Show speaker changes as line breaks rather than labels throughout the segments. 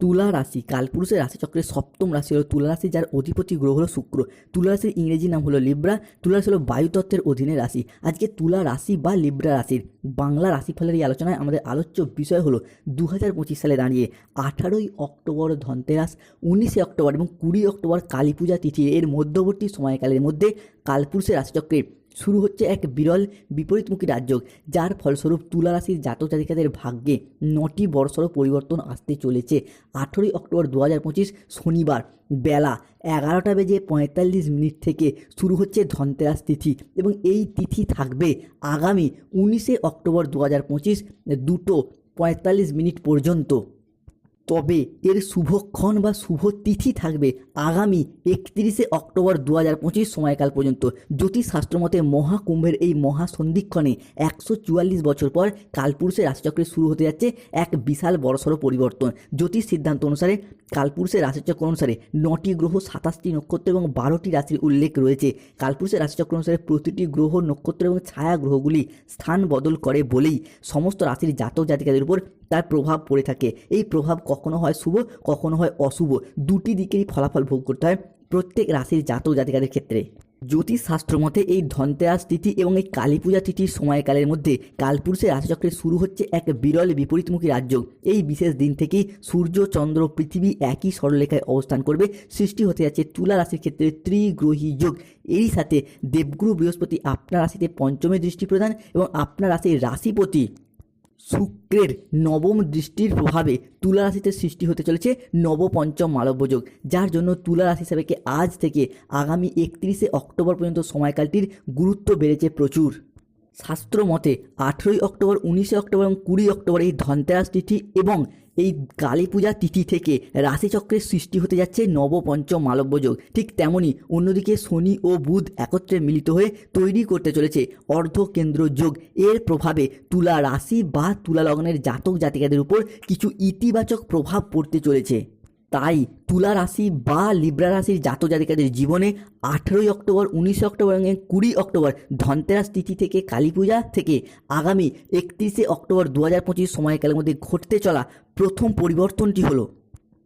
তুলা রাশি, কালপুরুষের রাশিচক্রের সপ্তম রাশি হলো তুলা রাশি, যার অধিপতি গ্রহ হলো শুক্র। তুলা রাশির ইংরেজি নাম হলো লিব্রা, তুলা রাশি হলো বায়ুতত্ত্বের অধীনে রাশি। আজকে তুলা রাশি বা লিব্রা রাশির বাংলা রাশিফলের এই আলোচনায় আমাদের আলোচ্য বিষয় হলো দু হাজার পঁচিশ সালে দাঁড়িয়ে আঠারোই অক্টোবর ধনতেরাস, উনিশে অক্টোবর এবং কুড়ি অক্টোবর কালী পূজা তিথি। এর মধ্যবর্তী সময়কালের মধ্যে কালপুরুষের রাশিচক্রে শুরু হচ্ছে এক বিরল বিপরীতমুখী রাজযোগ, যার ফলস্বরূপ তুলা রাশির জাতক জাতিকাদের ভাগ্যে নটি বড়সড় পরিবর্তন আসতে চলেছে। আঠেরোই অক্টোবর দু হাজার পঁচিশ শনিবার বেলা এগারোটা বেজে পঁয়তাল্লিশ মিনিট থেকে শুরু হচ্ছে ধনতেরাস তিথি এবং এই তিথি থাকবে আগামী উনিশে অক্টোবর দু হাজার পঁচিশ দুটো পঁয়তাল্লিশ মিনিট পর্যন্ত। তবে এর শুভক্ষণ বা শুভ তিথি থাকবে আগামী একত্রিশে অক্টোবর দু হাজার পঁচিশ সময়কাল পর্যন্ত। জ্যোতিষশাস্ত্র মতে মহাকুম্ভের এই মহাসন্ধিক্ষণে একশো চুয়াল্লিশ বছর পর কালপুরুষের রাশিচক্রে শুরু হতে যাচ্ছে এক বিশাল বড়সড় পরিবর্তন। জ্যোতিষ সিদ্ধান্ত অনুসারে কালপুরুষের রাশিচক্র অনুসারে নটি গ্রহ সাতাশটি নক্ষত্র এবং বারোটি রাশির উল্লেখ রয়েছে। কালপুরুষের রাশিচক্র অনুসারে প্রতিটি গ্রহ, নক্ষত্র এবং ছায়া গ্রহগুলি স্থান বদল করে বলেই সমস্ত রাশির জাতক জাতিকাদের উপর তার প্রভাব পড়ে থাকে। এই প্রভাব কখনো হয় শুভ, কখনো হয় অশুভ। দুটি দিকেরই ফলাফল ভোগ করতে হয় প্রত্যেক রাশির জাতক জাতিকাদের ক্ষেত্রে। জ্যোতিষশাস্ত্র মতে এই ধনতেরাস তিথি এবং এই কালী পূজা তিথির সময়কালের মধ্যে কালপুরুষের রাশিচক্রে শুরু হচ্ছে এক বিরল বিপরীতমুখী রাজ্য। এই বিশেষ দিন থেকেই সূর্য, চন্দ্র, পৃথিবী একই সরলরেখায় অবস্থান করবে। সৃষ্টি হতে যাচ্ছে তুলা রাশির ক্ষেত্রে ত্রিগ্রহী যোগ। এরই সাথে দেবগুরু বৃহস্পতি আপনার রাশিতে পঞ্চমে দৃষ্টি প্রদান এবং আপনার রাশির রাশিপতি শুক্রের নবম দৃষ্টির প্রভাবে তুলা রাশিতে সৃষ্টি হতে চলেছে নবপঞ্চম মালব্যযোগ, যার জন্য তুলা রাশি হিসাবেকে আজ থেকে আগামী একত্রিশে অক্টোবর পর্যন্ত সময়কালটির গুরুত্ব বেড়েছে প্রচুর। শাস্ত্র মতে আঠেরোই অক্টোবর, উনিশে অক্টোবর এবং কুড়ি অক্টোবর এই ধনতেরাস তিথি এবং এই কালী পূজা তিথি থেকে রাশিচক্রের সৃষ্টি হতে যাচ্ছে নবপঞ্চম মালব্যযোগ। ঠিক তেমনই অন্যদিকে শনি ও বুধ একত্রে মিলিত হয়ে তৈরি করতে চলেছে অর্ধকেন্দ্র যোগ এর প্রভাবে তুলা রাশি বা তুলা লগ্নের জাতক জাতিকাদের উপর কিছু ইতিবাচক প্রভাব পড়তে চলেছে। তাই তুলা রাশি বা লিব্রা রাশির জাতক জাতিকাদের জীবনে আঠেরোই অক্টোবর, উনিশে অক্টোবর এবং কুড়ি অক্টোবর ধনতেরাস তিথি থেকে কালী পূজা থেকে আগামী একত্রিশে অক্টোবর দু হাজার পঁচিশ সময়কালের মধ্যে ঘটতে চলা প্রথম পরিবর্তনটি হলো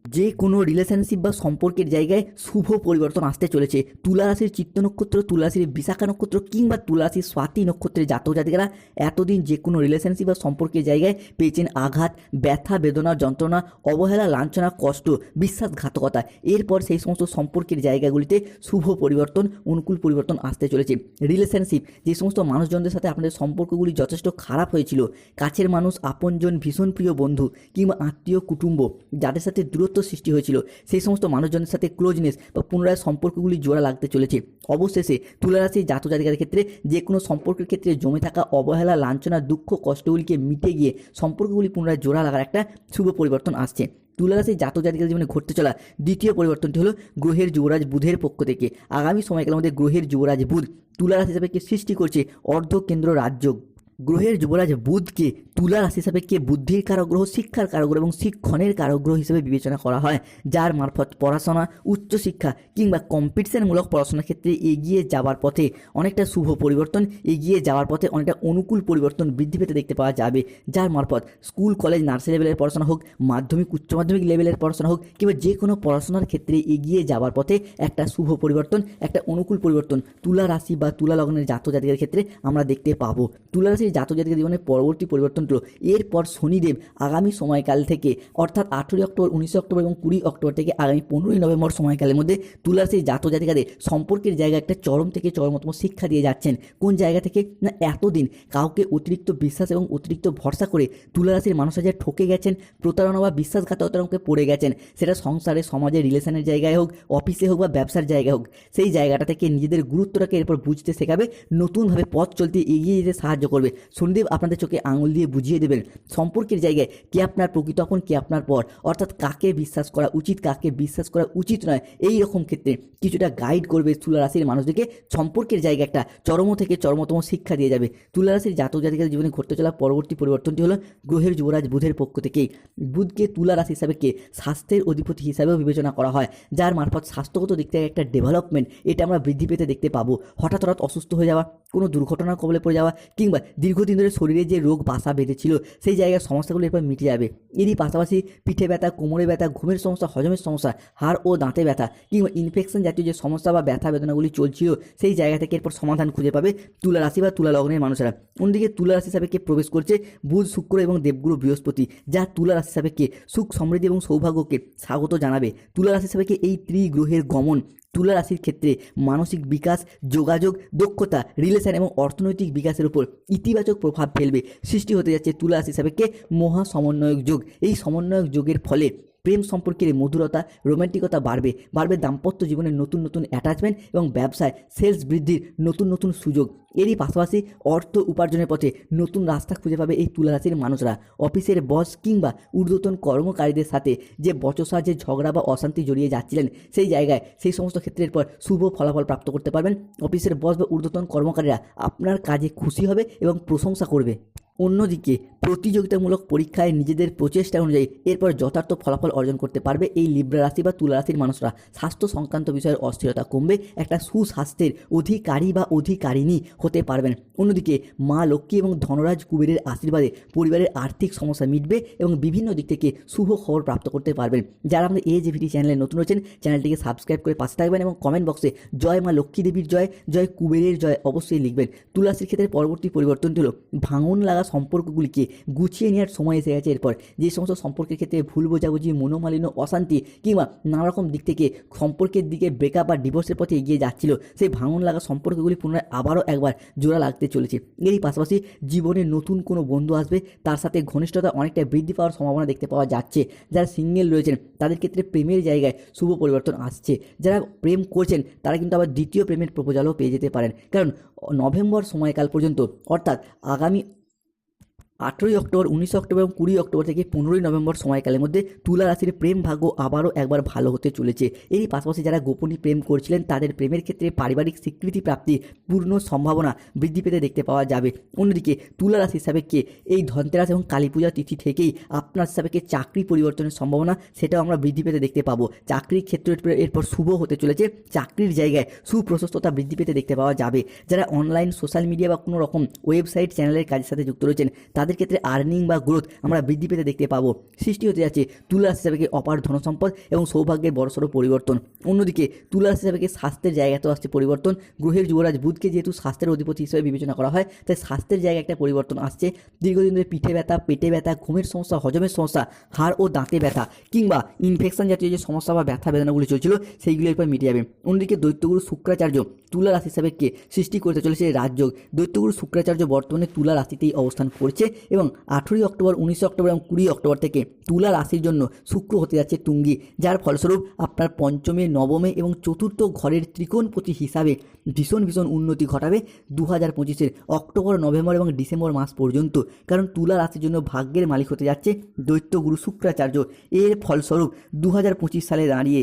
যে কোনো রিলেশনশিপ বা সম্পর্কের জায়গায় শুভ পরিবর্তন আসতে চলেছে। তুলা রাশির চিত্ত নক্ষত্র তুলা রাশির বিশাখা নক্ষত্র কিংবা তুলা রাশির স্বাতি নক্ষত্রের জাতক জাতিকারা এতদিন যে কোনো রিলেশনশিপ বা সম্পর্কের জায়গায় পেয়েছেন আঘাত, ব্যথা, বেদনা, যন্ত্রণা, অবহেলা, লাঞ্ছনা, কষ্ট, বিশ্বাসঘাতকতা। এরপর সেই সমস্ত সম্পর্কের জায়গাগুলিতে শুভ পরিবর্তন, অনুকূল পরিবর্তন আসতে চলেছে। রিলেশনশিপ যে সমস্ত মানুষজনদের সাথে আপনাদের সম্পর্কগুলি যথেষ্ট খারাপ হয়েছিল, কাছের মানুষ, আপনজন, ভীষণ প্রিয় বন্ধু কিংবা আত্মীয়, কুটুম্ব, যাদের সাথে দূরত্ব সৃষ্টি হয়েছিল। সেই সমস্ত মানুষজনের সাথে ক্লোজনেস বা পুনরায় সম্পর্কগুলি জোড়া লাগতে চলেছে। অবশেষে তুলারাশি জাত জাতিকার ক্ষেত্রে যে কোনো সম্পর্কের ক্ষেত্রে জমে থাকা অবহেলা, লাঞ্ছনা, দুঃখ, কষ্টগুলিকে মিটে গিয়ে সম্পর্কগুলি পুনরায় জোড়া লাগার একটা শুভ পরিবর্তন আসছে। তুলারাশি জাত জাতিকার জীবনে ঘটতে চলা দ্বিতীয় পরিবর্তনটি হলো গ্রহের যুবরাজ বুধের পক্ষ থেকে। আগামী সময়কালের মধ্যে গ্রহের যুবরাজ বুধ তুলারাশি হিসাবে সৃষ্টি করছে অর্ধকেন্দ্র রাজযোগ। গ্রহের যুবরাজ বুধকে তুলা রাশি হিসাবে কে বুদ্ধির কারক গ্রহ শিক্ষার কারক গ্রহ এবং শিক্ষণের কারক গ্রহ হিসেবে বিবেচনা করা হয়, যার মারফত পড়াশোনা, উচ্চশিক্ষা কিংবা কম্পিটিশনমূলক পড়াশোনার ক্ষেত্রে এগিয়ে যাওয়ার পথে অনেকটা শুভ পরিবর্তন, এগিয়ে যাওয়ার পথে অনেকটা অনুকূল পরিবর্তন বৃদ্ধি পেতে দেখতে পাওয়া যাবে। যার মারফত স্কুল, কলেজ, নার্সারি লেভেলের পড়াশোনা হোক, মাধ্যমিক, উচ্চ মাধ্যমিক লেভেলের পড়াশোনা হোক কিংবা যে কোনো পড়াশোনার ক্ষেত্রে এগিয়ে যাওয়ার পথে একটা শুভ পরিবর্তন, একটা অনুকূল পরিবর্তন তুলা রাশি বা তুলা লগ্নের জাতক জাতিকের ক্ষেত্রে আমরা দেখতে পাবো। তুলা রাশির জাতক জাতিকের জীবনের পরবর্তী পরিবর্তনগুলো এরপর শনিদেব আগামী সময়কাল থেকে, অর্থাৎ আঠেরোই অক্টোবর, উনিশে অক্টোবর এবং কুড়ি অক্টোবর থেকে আগামী পনেরোই নভেম্বর সময়কালের মধ্যে তুলা রাশির জাতক জাতিকাদের সম্পর্কের জায়গা একটা চরম থেকে চরমতম শিক্ষা দিয়ে যাচ্ছেন। কোন জায়গা থেকে? না, এতদিন কাউকে অতিরিক্ত বিশ্বাস এবং অতিরিক্ত ভরসা করে তুলা রাশির মানুষরা যে ঠকে গেছেন, প্রতারণা বা বিশ্বাসঘাতকতার মুখে পড়ে গেছেন। সেটা সংসারে, সমাজে, রিলেশনের জায়গায় হোক, অফিসে হোক বা ব্যবসার জায়গায় হোক, সেই জায়গাটা থেকে নিজেদের গুরুত্বটাকে এরপর বুঝতে শেখাবে, নতুনভাবে পথ চলতে এগিয়ে যেতে সাহায্য করবে। শনিদেব আপনাদের চোখে আঙুল দিয়ে বুঝিয়ে দেবেন। সম্পর্কের জায়গায় কে আপনার প্রকৃত, আপন কে আপনার পর। অর্থাৎ কাকে বিশ্বাস করা উচিত, কাকে বিশ্বাস করা উচিত নয় এই রকম ক্ষেত্রে কিছুটা গাইড করবে তুলা রাশির মানুষদেরকে। সম্পর্কের জায়গায় একটা চরম থেকে চরমতম শিক্ষা দিয়ে যাবে। তুলা রাশির জাতক জাতিকার জীবনে ঘটতে চলা পরবর্তী পরিবর্তনটি হলো গ্রহের যুবরাজ বুধের পক্ষ থেকেই। বুধকে তুলা রাশি হিসাবে কে? স্বাস্থ্যের অধিপতি হিসাবেও বিবেচনা করা হয়, যার মারফত স্বাস্থ্যগত দিক থেকে একটা ডেভেলপমেন্ট এটা আমরা বৃদ্ধি পেতে দেখতে পাবো। হঠাৎ হঠাৎ অসুস্থ হয়ে যাওয়া, কোনো দুর্ঘটনার কবলে পড়ে যাওয়া কিংবা দীর্ঘদিন ধরে শরীরে যে রোগ বাসা বেঁধেছিল সেই জায়গার সমস্যাগুলো এরপর মিটে যাবে। এরই পাশাপাশি পিঠে ব্যথা, কোমরে ব্যথা, ঘুমের সমস্যা, হজমের সমস্যা, হাড় ও দাঁতে ব্যথা কিংবা ইনফেকশন জাতীয় যে সমস্যা বা ব্যথা বেদনাগুলি চলছিল, সেই জায়গা থেকে এরপর সমাধান খুঁজে পাবে তুলা রাশি বা তুলা লগ্নের মানুষেরা। অন্যদিকে তুলা রাশি সাপেক্ষে প্রবেশ করছে? বুধ, শুক্র এবং দেবগুরু বৃহস্পতি, যা তুলা রাশি সাপেক্ষে সুখ, সমৃদ্ধি এবং সৌভাগ্যকে স্বাগত জানাবে। তুলা রাশি সাপেক্ষে এই ত্রিগ্রহের গমন তুলা রাশির ক্ষেত্রে মানসিক বিকাশ, যোগাযোগ, দক্ষতা রিলেশন এবং অর্থনৈতিক বিকাশের উপর ইতিবাচক প্রভাব ফেলবে। সৃষ্টি হতে যাচ্ছে তুলা রাশি সাপেক্ষে মহা সমন্বয়ক যোগ। এই সমন্বয়ক যোগের ফলে প্রেম সম্পর্কের মধুরতা, রোমান্টিকতা বাড়বে। বাড়বে দাম্পত্য জীবনের নতুন নতুন অ্যাটাচমেন্ট এবং ব্যবসায় সেলস বৃদ্ধির নতুন নতুন সুযোগ। এরই পাশাপাশি অর্থ উপার্জনের পথে নতুন রাস্তা খুঁজে পাবে এই তুলা রাশির মানুষরা। অফিসের বস কিংবা ঊর্ধ্বতন কর্মকারীদের সাথে যে বচসা যে ঝগড়া বা অশান্তি জড়িয়ে যাচ্ছিলেন, সেই জায়গায় সেই সমস্ত ক্ষেত্রের পর শুভ ফলাফল প্রাপ্ত করতে পারবেন। অফিসের বস বা ঊর্ধ্বতন কর্মকারীরা আপনার কাজে খুশি হবে এবং প্রশংসা করবে। অন্যদিকে প্রতিযোগিতামূলক পরীক্ষায় নিজেদের প্রচেষ্টা অনুযায়ী এরপর যথার্থ ফলাফল অর্জন করতে পারবে এই লিব্রা রাশি বা তুলা রাশির মানুষরা। স্বাস্থ্য সংক্রান্ত বিষয়ের অস্থিরতা কমবে, একটা সুস্বাস্থ্যের অধিকারী বা অধিকারিণী হতে পারবেন। অন্যদিকে মা লক্ষ্মী এবং ধনরাজ কুবেরের আশীর্বাদে পরিবারের আর্থিক সমস্যা মিটবে এবং বিভিন্ন দিক থেকে শুভ খবর প্রাপ্ত করতে পারবেন। যারা আমাদের এ ভিডি চ্যানেলে নতুন রয়েছেন, চ্যানেলটিকে সাবস্ক্রাইব করে পাশে থাকবেন এবং কমেন্ট বক্সে জয় মা লক্ষ্মী দেবীর জয় জয় কুবেরের জয় অবশ্যই লিখবেন। তুলাসির ক্ষেত্রে পরবর্তী পরিবর্তনটি হলো, ভাঙন লাগা সম্পর্কগুলিকে গুছিয়ে নেওয়ার সময় এসে গেছে। এরপর যে সমস্ত সম্পর্কের ক্ষেত্রে ভুল, বোঝাবুঝি, মনোমালিন্য, অশান্তি কিংবা নানা রকম দিক থেকে সম্পর্কের দিকে ব্রেকআপ বা ডিভোর্সের পথে এগিয়ে যাচ্ছিল, সেই ভাঙন লাগা সম্পর্কগুলি পুনরায় আবারও একবার জোড়া লাগতে চলেছে। এরই পাশাপাশি জীবনে নতুন কোনো বন্ধু আসবে, তার সাথে ঘনিষ্ঠতা অনেকটা বৃদ্ধি পাওয়ার সম্ভাবনা দেখতে পাওয়া যাচ্ছে। যারা সিঙ্গেল রয়েছেন, তাদের ক্ষেত্রে প্রেমের জায়গায় শুভ পরিবর্তন আসছে। যারা প্রেম করছেন, তারা কিন্তু আবার দ্বিতীয় প্রেমের প্রপোজালও পেয়ে যেতে পারেন। কারণ নভেম্বর সময়কাল পর্যন্ত, অর্থাৎ আগামী আঠেরোই অক্টোবর, উনিশে অক্টোবর এবং কুড়ি অক্টোবর থেকে পনেরোই নভেম্বর সময়কালের মধ্যে তুলা রাশির প্রেম ভাগ্য আবারও একবার ভালো হতে চলেছে। এরই পাশাপাশি যারা গোপনী প্রেম করছিলেন, তাদের প্রেমের ক্ষেত্রে পারিবারিক স্বীকৃতি প্রাপ্তি পূর্ণ সম্ভাবনা বৃদ্ধি পেতে দেখতে পাওয়া যাবে। অন্যদিকে তুলা রাশি হিসাবে কে? এই ধনতেরাস এবং কালী পূজা তিথি থেকেই আপনার সাপেক্ষে চাকরি পরিবর্তনের সম্ভাবনা সেটাও আমরা বৃদ্ধি পেতে দেখতে পাবো। চাকরির ক্ষেত্রে এরপর শুভ হতে চলেছে। চাকরির জায়গায় সুপ্রশস্ততা বৃদ্ধি পেতে দেখতে পাওয়া যাবে। যারা অনলাইন সোশ্যাল মিডিয়া বা কোনো রকম ওয়েবসাইট চ্যানেলের কাজের সাথে যুক্ত রয়েছেন, তাদের ক্ষেত্রে আর্নিং বা গ্রোথ আমরা বৃদ্ধি পেতে দেখতে পাবো। সৃষ্টি হতে যাচ্ছে তুলা রাশি সাপেক্ষে অপার ধনসম্পদ এবং সৌভাগ্যের বড়সড় পরিবর্তন। অন্যদিকে তুলা সাপেক্ষে স্বাস্থ্যের জায়গাতেও আসছে পরিবর্তন। গ্রহের যুবরাজ বুধকে যেহেতু স্বাস্থ্যের অধিপতি হিসেবে বিবেচনা করা হয়, তাই স্বাস্থ্যের জায়গায় একটা পরিবর্তন আসছে। দীর্ঘদিন ধরে পিঠে ব্যথা, পেটে ব্যথা, ঘুমের সমস্যা, হজমের সমস্যা, হাড় ও দাঁতে ব্যথা কিংবা ইনফেকশন জাতীয় যে সমস্যা বা ব্যথা বেদনাগুলি চলছিল, সেইগুলি এরপর মিটে যাবে। অন্যদিকে দৈত্যগুরু শুক্রাচার্য তুলা রাশি সাপেক্ষে সৃষ্টি করতে চলেছে রাজযোগ। দৈত্যগুরু শুক্রাচার্য বর্তমানে তুলা রাশিতেই অবস্থান করছে এবং আঠেরোই অক্টোবর, উনিশে অক্টোবর এবং কুড়ি অক্টোবর থেকে তুলা রাশির জন্য শুক্র হতে যাচ্ছে তুঙ্গি, যার ফলস্বরূপ আপনার পঞ্চমে নবমে এবং চতুর্থ ঘরের ত্রিকোণপতি হিসাবে ভীষণ ভীষণ উন্নতি ঘটাবে দু হাজার পঁচিশের অক্টোবর, নভেম্বর এবং ডিসেম্বর মাস পর্যন্ত। কারণ তুলা রাশির জন্য ভাগ্যের মালিক হতে যাচ্ছে দৈত্যগুরু শুক্রাচার্য। এর ফলস্বরূপ দু হাজার পঁচিশ সালে দাঁড়িয়ে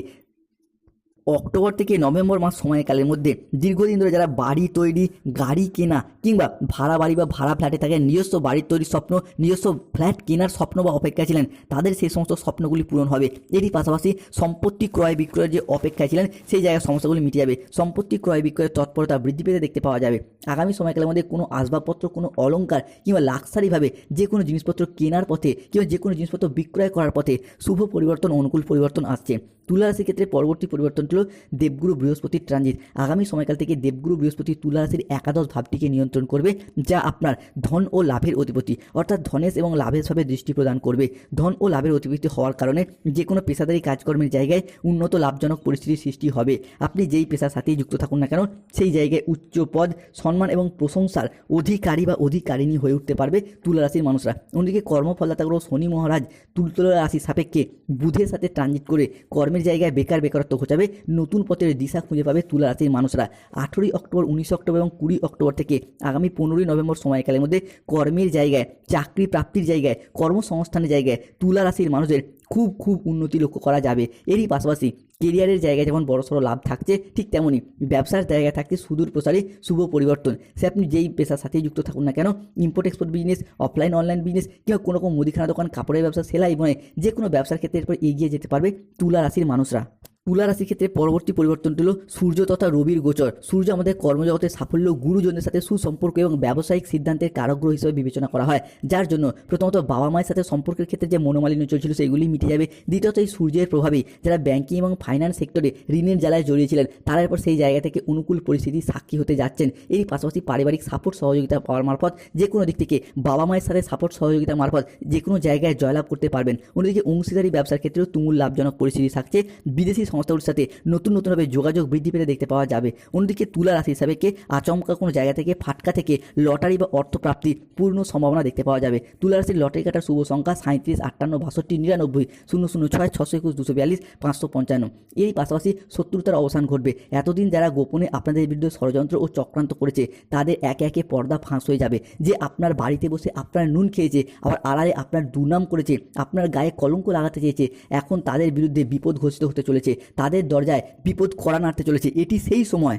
অক্টোবর থেকে নভেম্বর মাস সময়কালের মধ্যে দীর্ঘদিন ধরে যারা বাড়ি তৈরি, গাড়ি কেনা কিংবা ভাড়া বাড়ি বা ভাড়া ফ্ল্যাটে থাকে, নিজস্ব বাড়ির তৈরির স্বপ্ন, নিজস্ব ফ্ল্যাট কেনার স্বপ্ন বা অপেক্ষা ছিলেন, তাদের সেই সমস্ত স্বপ্নগুলি পূরণ হবে। এরই পাশাপাশি সম্পত্তি ক্রয় বিক্রয়ের যে অপেক্ষায় ছিলেন, সেই জায়গায় সমস্যাগুলি মিটে যাবে। সম্পত্তি ক্রয় বিক্রয়ের তৎপরতা বৃদ্ধি পেতে দেখতে পাওয়া যাবে। আগামী সময়কালের মধ্যে কোনো আসবাবপত্র, কোনো অলংকার কিংবা লাক্সারিভাবে যে কোনো জিনিসপত্র কেনার পথে কিংবা যে কোনো জিনিসপত্র বিক্রয় করার পথে শুভ পরিবর্তন, অনুকূল পরিবর্তন আসছে। তুলা রাশির ক্ষেত্রে পরবর্তী পরিবর্তন ছিল দেবগুরু বৃহস্পতির ট্রানজিট। আগামী সময়কাল থেকে দেবগুরু বৃহস্পতি তুলা রাশির একাদশ ভাবটিকে নিয়ন্ত্রণ করবে, যা আপনার ধন ও লাভের অধিপতি, অর্থাৎ ধনেশ এবং লাভের ভাবে দৃষ্টি প্রদান করবে। ধন ও লাভের অধিপতি হওয়ার কারণে যে কোনো পেশাদারি কাজকর্মের জায়গায় উন্নত লাভজনক পরিস্থিতির সৃষ্টি হবে। আপনি যেই পেশার সাথেই যুক্ত থাকুন না কেন, সেই জায়গায় উচ্চ পদ সম্মান এবং প্রশংসার অধিকারী বা অধিকারিণী হয়ে উঠতে পারবে তুলা রাশির মানুষরা। অন্যদিকে কর্মফলদাতাগুলো শনি মহারাজ তুলতুলা রাশি সাপেক্ষে বুধের সাথে ট্রানজিট করে কর্মের জায়গায় বেকার বেকারত্ব ঘটাবে, নতুন পথের দিশা খুঁজে পাবে তুলা রাশির মানুষরা। আঠেরোই অক্টোবর, উনিশে অক্টোবর এবং কুড়ি অক্টোবর থেকে আগামী পনেরোই নভেম্বর সময়কালের মধ্যে কর্মের জায়গায়, চাকরি প্রাপ্তির জায়গায়, কর্মসংস্থানের জায়গায় তুলা রাশির মানুষের খুব খুব উন্নতি লক্ষ্য করা যাবে। এরই পাশাপাশি কেরিয়ারের জায়গায় যেমন বড় সড়ো লাভ থাকছে, ঠিক তেমনই ব্যবসার জায়গায় থাকছে সুদূর প্রসারী, শুভ পরিবর্তন। সে আপনি যেই পেশার সাথে যুক্ত থাকুন না কেন import export business offline online business কিংবা কোনো কোনো মুদিখানা দোকান, কাপড়ের ব্যবসা, সেলাই, বনে যে কোনো ব্যবসার ক্ষেত্রে এরপর এগিয়ে যেতে পারবে তুলা রাশির মানুষরা। তুলা রাশির ক্ষেত্রে পরবর্তী পরিবর্তনটি হল সূর্য তথা রবির গোচর। সূর্য আমাদের কর্মজগতের সাফল্য গুরুজনের সাথে সুসম্পর্ক এবং ব্যবসায়িক সিদ্ধান্তের কারগ্রহ হিসেবে বিবেচনা করা হয়। যার জন্য প্রথমত বাবা মায়ের সাথে সম্পর্কের ক্ষেত্রে যে মনোমালিন্য চলছিল সেগুলি মিটে যাবে। দ্বিতীয়ত এই সূর্যের প্রভাবে যারা ব্যাংকিং এবং ফাইন্যান্স সেক্টরে ঋণের জ্বালায় জড়িয়েছিলেন, তারা এরপর সেই জায়গা থেকে অনুকূল পরিস্থিতির সাক্ষী হতে যাচ্ছেন। এর পাশাপাশি পারিবারিক সাপোর্ট সহযোগিতা পাওয়ার মারফত যে কোনো দিক থেকে বাবা মায়ের সাথে সাপোর্ট সহযোগিতা মারফত যে কোনো জায়গায় জয়লাভ করতে পারবেন। অন্যদিকে অংশীদারি ব্যবসার ক্ষেত্রেও তুমুল লাভজনক পরিস্থিতি থাকছে। বিদেশি সংস্থাগুলির সাথে নতুন নতুনভাবে যোগাযোগ বৃদ্ধি পেতে দেখতে পাওয়া যাবে। অন্যদিকে তুলা রাশি হিসাবে কে আচমকা কোনো জায়গা থেকে ফাটকা থেকে লটারি বা অর্থপ্রাপ্তির পূর্ণ সম্ভাবনা দেখতে পাওয়া যাবে। তুলা রাশির লটারি কাটার শুভ সংখ্যা সাঁত্রিশ আটান্ন, বাষট্টি, নিরানব্বই, শূন্য শূন্য, ছয়, ছশো একুশ, দুশো বিয়াল্লিশ, পাঁচশো পঞ্চান্ন। এই পাশাপাশি শত্রুতার অবসান ঘটবে। এতদিন যারা গোপনে আপনাদের বিরুদ্ধে ষড়যন্ত্র ও চক্রান্ত করেছে, তাদের একে একে পর্দা ফাঁস হয়ে যাবে। যে আপনার বাড়িতে বসে আপনার নুন খেয়েছে, আবার আড়ালে আপনার দুর্নাম করেছে, আপনার গায়ে কলঙ্ক লাগাতে চেয়েছে, এখন তাদের বিরুদ্ধে বিপদ ঘোষিত হতে চলেছে। তাদের দরজায় বিপদ করা নাড়তে চলেছে। এটি সেই সময়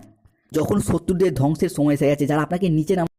যখন শত্রুদের ধ্বংসের সময় এসে গেছে, যারা আপনাকে নিচে নাম